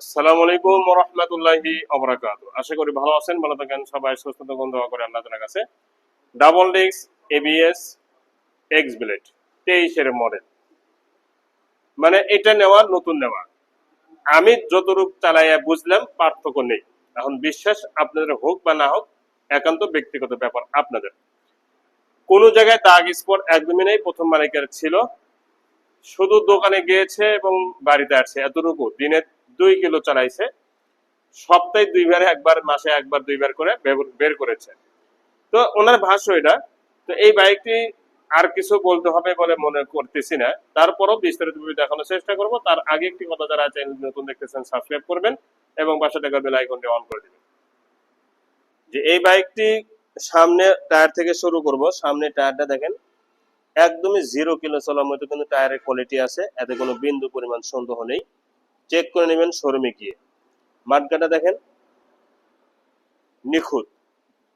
আসসালামু আলাইকুম রহমতুল্লাহি আশা করি ভালো আছেন, ভালো থাকেন, সবাই সুস্থ থাকুন, দোয়া কাছে। ডাবল এবিএস এক্স ব্লেড তেইশের মডেল মানে এটা নেওয়া নতুন নেওয়া। আমি যতটুকু চালাইয়া বুঝলাম, পার্থক্য নেই। এখন বিশ্বাস আপনাদের হোক বা না হোক, একান্ত ব্যক্তিগত ব্যাপার আপনাদের। কোন জায়গায় দাগ, স্পট একদমই নেই, প্রথম মালিকের ছিল। শুধু দোকানে গিয়েছে এবং বাড়িতে আসছে। এতটুকু দিনে দুই কিলো চালাইছে। সপ্তাহে দুইবার, একবার, মাসে একবার, দুইবার করে বের- করেছে। তো ওনার ভাষ্য এটা, তো এই বাইকটি আর কিছু বলতে হবে বলে মনে করতেছি না। তারপরও বিস্তারিত দেখানোর চেষ্টা করব। তার আগে একটি কথা যারা চ্যানেল নতুন দেখতেছেন, সাবস্ক্রাইব করবেন এবং পাশে থাকা বেল আইকনটি অন করে দিবেন। যে এই বাইকটি সামনে টায়ার থেকে শুরু করব। সামনে টায়ারটা দেখেন, একদমই জিরো কিলো চলার মতো কিন্তু টায়ারের কোয়ালিটি আছে। এতে কোনো বিন্দু পরিমাণ সন্দেহ নেই। চেক করে নেবেন শোরুমে গিয়ে। মাঠগাটা দেখেন। নিখুঁত।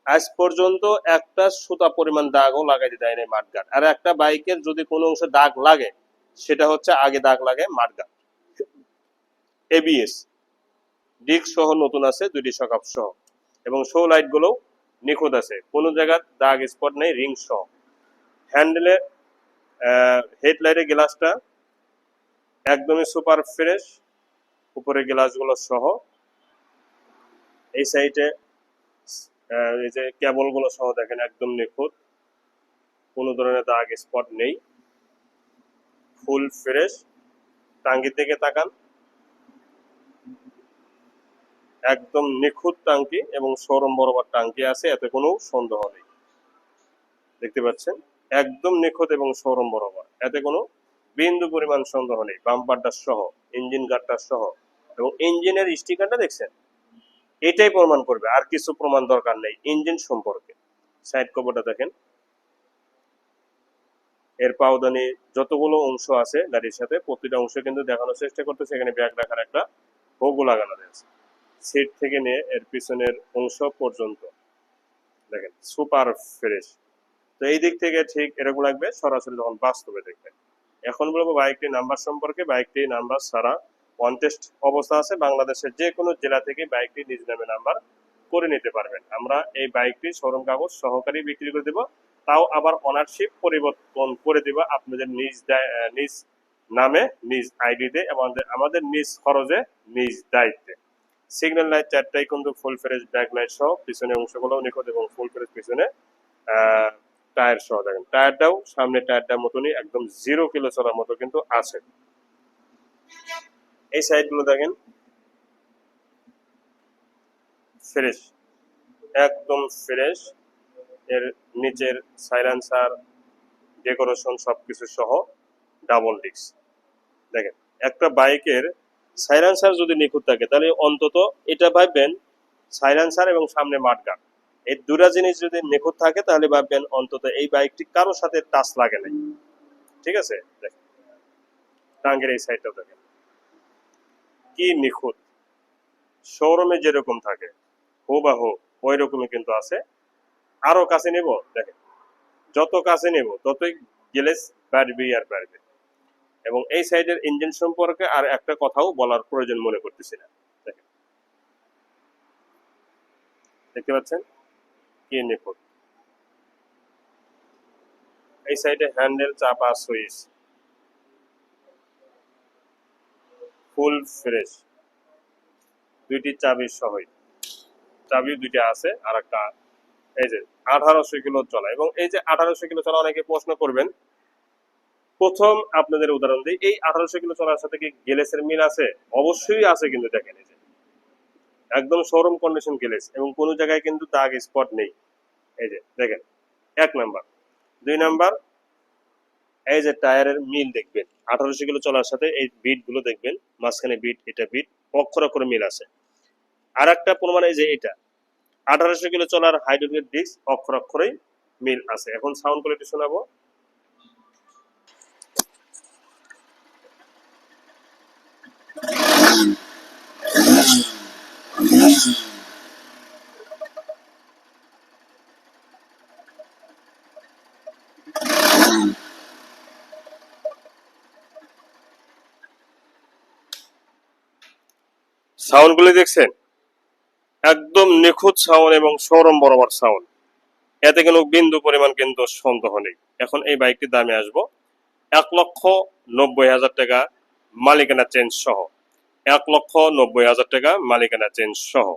আজ পর্যন্ত একটা সুতা পরিমাণ দাগও লাগাইতে দেয় নাই মাঠগাট আর একটা বাইকের যদি কোনো অংশে দাগ লাগে, সেটা হচ্ছে আগে দাগ লাগে মাঠগাট এবিএস ডিস্ক সহ নতুন আছে দুটি সকাপ সহ। এবং শো লাইটগুলো নিখুঁত আছে। কোনো জায়গার দাগ স্পট নেই রিং সহ। হ্যান্ডেলে হেডলাইটের গ্লাসটা একদমই সুপার ফ্রেশ উপরে গ্লাসগুলো সহ এই সাইডে এই যে কেবলগুলো সহ দেখেন একদম নিখুঁত। কোনো ধরনের দাগ স্পট নেই। Full fresh. টাঙ্গি দিকে তাকান। একদম নিখুঁত টাঙ্কি এবং শোরুম বরাবর টাঙ্কি আছে, এতে কোনো সন্দেহ নেই। দেখতে পাচ্ছেন? একদম নিখুঁত এবং শোরুম বরাবর। এতে কোনো বিন্দু পরিমাণ সন্দেহ নেই। বাম্পারটা সহ, ইঞ্জিন গার্ডটা সহ। এবং ইঞ্জিনের স্টিকারটা দেখছেন? এটাই প্রমাণ করবে, আর কিছু প্রমাণ দরকার নেই, ইঞ্জিন সম্পর্কে। সাইড কভারটা দেখেন। এর পাওদানি যতগুলো অংশ আছে গাড়ির সাথে, প্রতিটা অংশ কিন্তু দেখানোর চেষ্টা করতেছে, এখানে ব্যাগ রাখার একটা হোগও লাগানো রয়েছে। সিট থেকে নিয়ে এর পিছনের অংশ পর্যন্ত। দেখেন, সুপার ফ্রেশ। তো এই দিক থেকে ঠিক এরকম লাগবে, সরাসরি যখন বাস্তবে দেখবেন। এখন বলব বাইকটি নাম্বার সম্পর্কে বাইকটি নাম্বার ছাড়া ওয়ান টেস্ট অবস্থা আছে, বাংলাদেশের যে কোনো জেলা থেকে বাইকটি নিজ নামে নাম্বার করে নিতে পারবেন। আমরা এই বাইকটি শোরুম কাগজ সহকারী বিক্রি করে দেব, তাও আবার অনারশিপ পরিবর্তন করে দেব আপনাদের নিজ নিজ নামে, নিজ আইডিতে আমাদের আমাদের নিজ খরচে, নিজ দায়িত্বে। সিগন্যাল লাইট চারটাই কিন্তু ফুল ফ্রেশ ব্যাক লাইট সহ পিছনে অংশগুলো নিখুঁত এবং ফুল ফ্রেশ পিছনে টায়ার সহ দেখেন। টায়ারটাও সামনে টায়ারটার মতনই একদম জিরো কিলো চলার মতো কিন্তু আছে। এই সাইডগুলো দেখেন। ফ্রেশ, একদম ফ্রেশ। এর নিচের সাইলেন্সার, ডেকোরেশন সবকিছু সহ ডাবল ডিস্ক। দেখেন, একটা বাইকের সাইলেন্সার যদি নিখুঁত থাকে, তাহলে অন্তত এটা ভাববেন সাইলেন্সার এবং সামনে মাঠগার্ড এই দুটা জিনিস যদি নিখুঁত থাকে, তাহলে ভাববেন অন্তত এই বাইকটি কারোর সাথে টাচ লাগে নাই। ঠিক আছে? দেখেন, টাঙ্গের এই সাইডটাও দেখেন। কি নিখুঁত? শোরুমে যেরকম থাকে হো বা হো ওই রকমই কিন্তু আছে। আরও কাছে নেব? দেখেন, যত কাছে নেব, ততই গেলেস বাড়বে আর বাড়বে। এবং এই সাইডের ইঞ্জিন সম্পর্কে আর একটা কথাও বলার প্রয়োজন মনে করতেছি না। দেখেন, দেখতে পাচ্ছেন? কি নিখুঁত? এই সাইডে হ্যান্ডেল চাপা সুইচ। Full fresh. দুইটি চাবি সহই। চাবি দুইটা আছে আর একটা এই যে আঠারোশো কিলো চলা। এবং এই যে আঠারোশো কিলো চলা অনেকে প্রশ্ন করবেন, প্রথম আপনাদের উদাহরণ দিই, এই আঠারোশো কিলো চলার সাথে কি গেলেসের মিল আছে? অবশ্যই আছে কিন্তু দেখেন এই যে। একদম শোরুম কন্ডিশন গেলেস এবং কোনো জায়গায় কিন্তু দাগ স্পট নেই। এই যে দেখেন, এক নাম্বার। দুই নাম্বার এই যে টায়ারের মিল দেখবেন, আঠারোশো কিলো চলার সাথে এই বিটগুলো দেখবেন, মাঝখানে বিট, এটা বিট, অক্ষর অক্ষর মিল আছে আর একটা প্রমাণ এই যে এটা, আঠারোশো কিলো চলার হাইড্রোজেন ডিস্ক অক্ষর অক্ষরেই মিল আছে এখন সাউন্ড কোয়ালিটি শোনাবো Thank you. সাউন্ডগুলি দেখছেন? একদম নিখুঁত সাউন্ড এবং সৌরম বরাবর সাউন্ড। এতে কোনো বিন্দু পরিমাণ কিন্তু সন্দেহ নেই। এখন এই বাইকটির দামে আসব এক লক্ষ নব্বই হাজার টাকা মালিকানা চেঞ্জ সহ। এক লক্ষ নব্বই হাজার টাকা মালিকানা চেঞ্জ সহ।